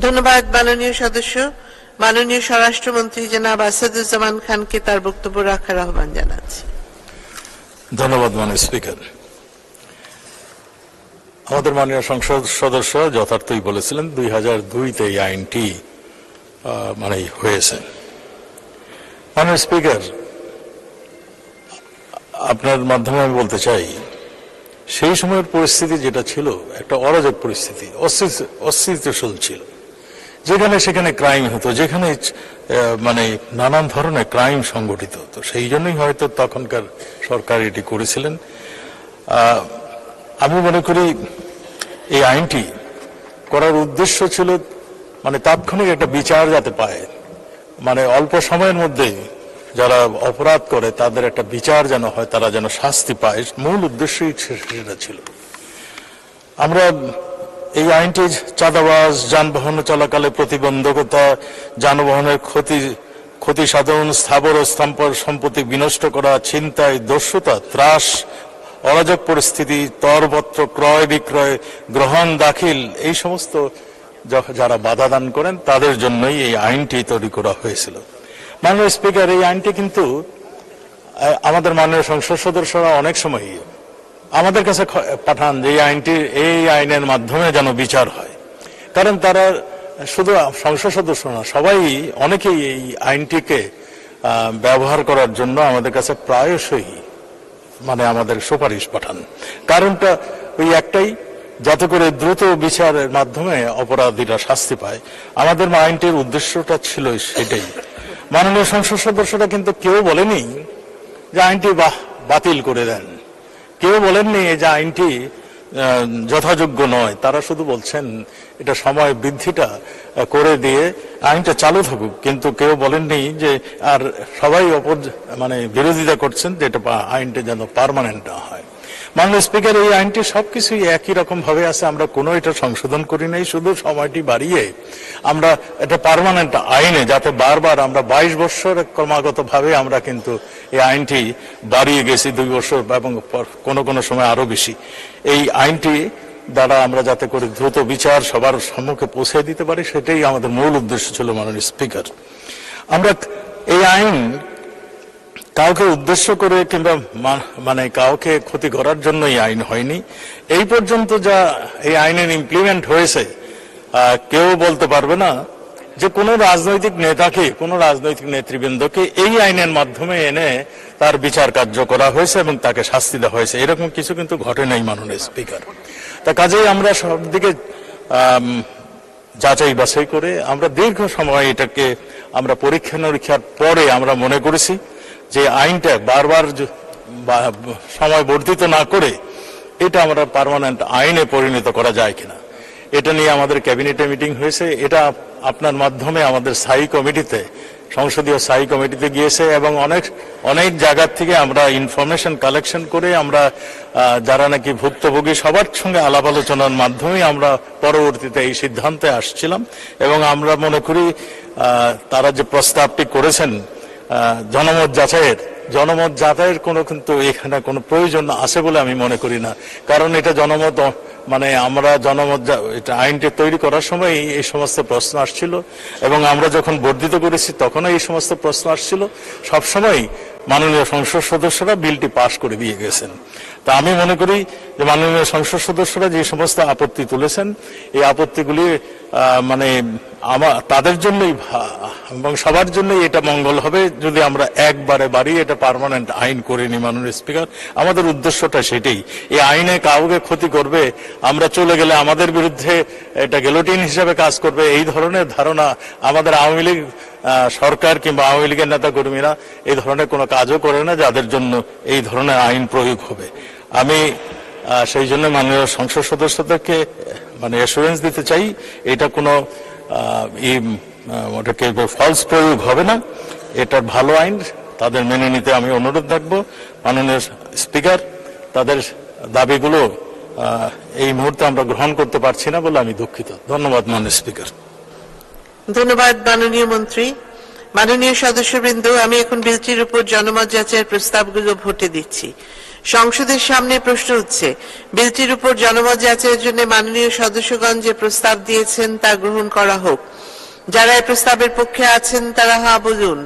ধন্যবাদ মাননীয় সদস্য। মাননীয় স্বরাষ্ট্রমন্ত্রী জনাব আসাদুজ্জামান খানকে তার বক্তব্য রাখার আহ্বান জানাচ্ছি। ধন্যবাদ মাননীয় স্পিকার। আমাদের মাননীয় সংসদ সদস্য যথার্থই বলেছিলেন, দুই হাজার দুইতে এই আইনটি মানে হয়েছে। মাননীয় স্পিকার, আপনার মাধ্যমে আমি বলতে চাই, সেই সময়ের পরিস্থিতি যেটা ছিল, একটা অরাজক পরিস্থিতি, অস্থিতি- অস্থিতিশীল ছিল। যেখানে সেখানে ক্রাইম হতো, যেখানে মানে নানান ধরনের ক্রাইম সংগঠিত হতো, সেই জন্যই হয়তো তখনকার সরকার এটি করেছিলেন। আমি মনে করি এই আইনটি করার উদ্দেশ্য ছিল মানে তাৎক্ষণিক একটা বিচার যাতে পায়। মানে অল্প সময়ের মধ্যে যারা অপরাধ করে, তাদের একটা বিচার যেন হয়, তারা যেন শাস্তি পায়। মূল উদ্দেশ্যই সেটা ছিল। আমরা এই আইনটি চাঁদাবাজ, যানবাহন চলাকালে প্রতিবন্ধকতা, যানবাহনের ক্ষতি ক্ষতি সাধন, স্থাবর ও সম্পত্তি বিনষ্ট করা, ছিনতাই, দস্যুতা, ত্রাস, অরাজক পরিস্থিতি, তরপত্র, ক্রয় বিক্রয়, গ্রহণ, দাখিল, এই সমস্ত যারা বাধা দান করেন, তাদের জন্যই এই আইনটি তৈরি করা হয়েছিল। মাননীয় স্পিকার, এই আইনটি কিন্তু আমাদের মাননীয় সংসদ সদস্যরা অনেক সময় আমাদের কাছে পাঠান যে এই আইনটি, এই আইনের মাধ্যমে যেন বিচার হয়। কারণ তারা শুধু সংসদ সদস্য না, সবাই অনেকেই এই আইনটিকে ব্যবহার করার জন্য আমাদের কাছে প্রায়শই মানে আমাদের সুপারিশ পাঠান। কারণটা ওই একটাই, যাতে করে দ্রুত বিচারের মাধ্যমে অপরাধীরা শাস্তি পায়। আমাদের আইনটির উদ্দেশ্যটা ছিল সেটাই। মাননীয় সংসদ সদস্যরা কিন্তু কেউ বলেনি যে আইনটি বাহ, বাতিল করে দেন। কেউ বলেননি যে আইনটি যথাযোগ্য নয়। তারা শুধু বলছেন এটা সময় বৃদ্ধিটা করে দিয়ে আইনটা চালু থাকুক। কিন্তু কেউ বলেননি যে আর সবাই অপর মানে বিরোধিতা করছেন যে এটা আইনটা যেন পারমানেন্ট না হয়। মাননীয় স্পিকার, এই আইনটি সবকিছুই একই রকম ভাবে আছে। আমরা কোনো এটা সংশোধন করি নাই, শুধু সময়টি বাড়িয়ে আমরা এটা পার্মানেন্ট আইনে, যাতে বারবার আমরা বাইশ বছর ক্রমাগত ভাবে আমরা কিন্তু এই আইনটি বাড়িয়ে গেছি, দুই বছর এবং কোনো কোনো সময় আরও বেশি। এই আইনটি দ্বারা আমরা যাতে করে দ্রুত বিচার সবার সম্মুখে পৌঁছে দিতে পারি, সেটাই আমাদের মূল উদ্দেশ্য ছিল মাননীয় স্পিকার। আমরা এই আইন কাউকে উদ্দেশ্য করে কিংবা মানে কাউকে ক্ষতি করার জন্য এই আইন হয়নি। এই পর্যন্ত যা এই আইনের ইমপ্লিমেন্ট হয়েছে কেউ বলতে পারবে না যে কোনো রাজনৈতিক নেতাকে, কোনো রাজনৈতিক নেতৃবৃন্দকে এই আইনের মাধ্যমে এনে তার বিচার কার্য করা হয়েছে এবং তাকে শাস্তি দেওয়া হয়েছে। এরকম কিছু কিন্তু ঘটে নাই, মাননীয় স্পিকার। তা কাজেই আমরা সব দিকে যাচাই বাছাই করে আমরা দীর্ঘ সময় এটাকে আমরা পরীক্ষা নিরীক্ষার পরে আমরা মনে করেছি। যে আইনটা বারবার সময় বর্ধিত না করে এটা আমরা পার্মানেন্ট আইনে পরিণত করা যায় কিনা, এটা নিয়ে আমাদের ক্যাবিনেটে মিটিং হয়েছে। এটা আপনার মাধ্যমে আমাদের স্থায়ী কমিটিতে, সংসদীয় স্থায়ী কমিটিতে গিয়েছে এবং অনেক অনেক জায়গার থেকে আমরা ইনফরমেশন কালেকশন করে আমরা যারা নাকি ভুক্তভোগী সবার সঙ্গে আলাপ আলোচনার মাধ্যমে আমরা পরবর্তীতে এই সিদ্ধান্তে আসছিলাম এবং আমরা মনে করি তারা যে প্রস্তাবটি করেছেন জনমত যাচাইয়ের জনমত যাচাইয়ের কোনো কিন্তু এখানে কোনো প্রয়োজন আছে বলে আমি মনে করি না। কারণ এটা জনমত মানে আমরা জনমত এটা আইনটি তৈরি করার সময় এই- সমস্ত প্রশ্ন আসছিল এবং আমরা যখন বর্ধিত করেছি তখনও এই সমস্ত প্রশ্ন আসছিল। সবসময় মাননীয় সংসদ সদস্যরা বিলটি পাশ করে দিয়ে গেছেন। তা আমি মনে করি যে মাননীয় সংসদ সদস্যরা যে সমস্ত আপত্তি তুলেছেন, এই আপত্তিগুলি মানে আমার, তাদের জন্যই এবং সবার জন্যই এটা মঙ্গল হবে যদি আমরা একবারে বাড়ি এটা পার্মানেন্ট আইন করে নিই, মাননীয় স্পিকার আমাদের উদ্দেশ্যটা সেটাই। এই আইনে কাউকে ক্ষতি করবে, আমরা চলে গেলে আমাদের বিরুদ্ধে এটা গেলোটিন হিসেবে কাজ করবে, এই ধরনের ধারণা আমাদের আওয়ামী লীগ সরকার কিংবা আওয়ামী লীগের নেতা কর্মীরা এই ধরনের কোনো কাজও করে না, যাদের জন্য এই ধরনের আইন প্রয়োগ হবে। আমি সেই জন্য মাননীয় সংসদ সদস্যদেরকে মানে অ্যাসুরেন্স দিতে চাই, এটা কোনো ফলস প্রয়োগ হবে না। এটা ভালো আইন, তাদের মেনে নিতে আমি অনুরোধ রাখব। মাননীয় স্পিকার, তাদের দাবিগুলো এই মুহূর্তে আমরা গ্রহণ করতে পারছি না বলে আমি দুঃখিত। ধন্যবাদ মাননীয় স্পিকার। ধন্যবাদ মাননীয় মন্ত্রী। মাননীয় সদস্যবৃন্দ, আমি এখন বিলটির উপর জনমত যাচাইয়ের প্রস্তাবগুলো ভোটে দিচ্ছি। সংসদের সামনে প্রশ্ন উঠছে। বিলটির উপর জনমত যাচাইয়ের জন্য মাননীয় সদস্যগণ যে প্রস্তাব দিয়েছেন তা গ্রহণ করা হোক। যারা এই প্রস্তাবের পক্ষে আছেন, তারা হা বলুন।